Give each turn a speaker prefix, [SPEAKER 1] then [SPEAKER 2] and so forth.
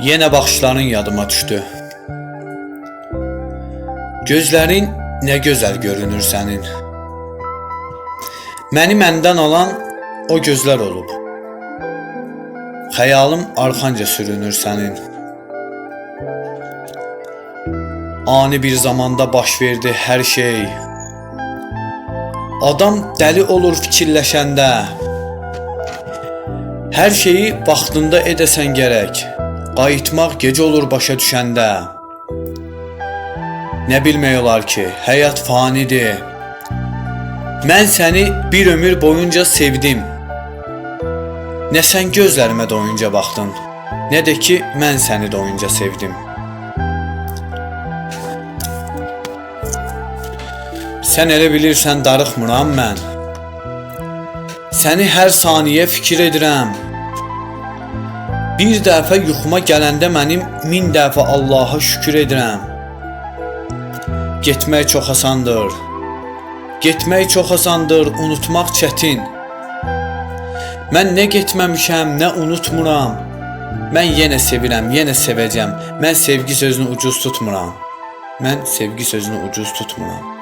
[SPEAKER 1] Yenə baxışların yadıma düşdü. Gözlərin nə gözəl görünür sənin. Məni məndən alan o gözlər olub. Xəyalım arxanca sürünür sənin. Ani bir zamanda baş verdi hər şey. Adam dəli olur fikirləşəndə. Hər şeyi vaxtında edəsən gərək. Qayıtmaq gecə olur başa düşəndə. Nə bilmək ki, həyat fanidir. Mən səni bir ömür boyunca sevdim. Nə sən gözlərimə doyunca baxdın, nə də ki mən səni doyunca sevdim. Sən elə bilirsən darıxmıram mən. Səni hər saniyə fikir edirəm. Bir dəfə yuxuma gələndə mənim min dəfə Allaha şükür edirəm. Getmək çox asandır. Getmək çox asandır, unutmaq çətin. Mən nə getməmişəm, nə unutmuram. Mən yenə sevirəm, yenə sevəcəm. Mən sevgi sözünü ucuz tutmuram. Mən sevgi sözünü ucuz tutmuram.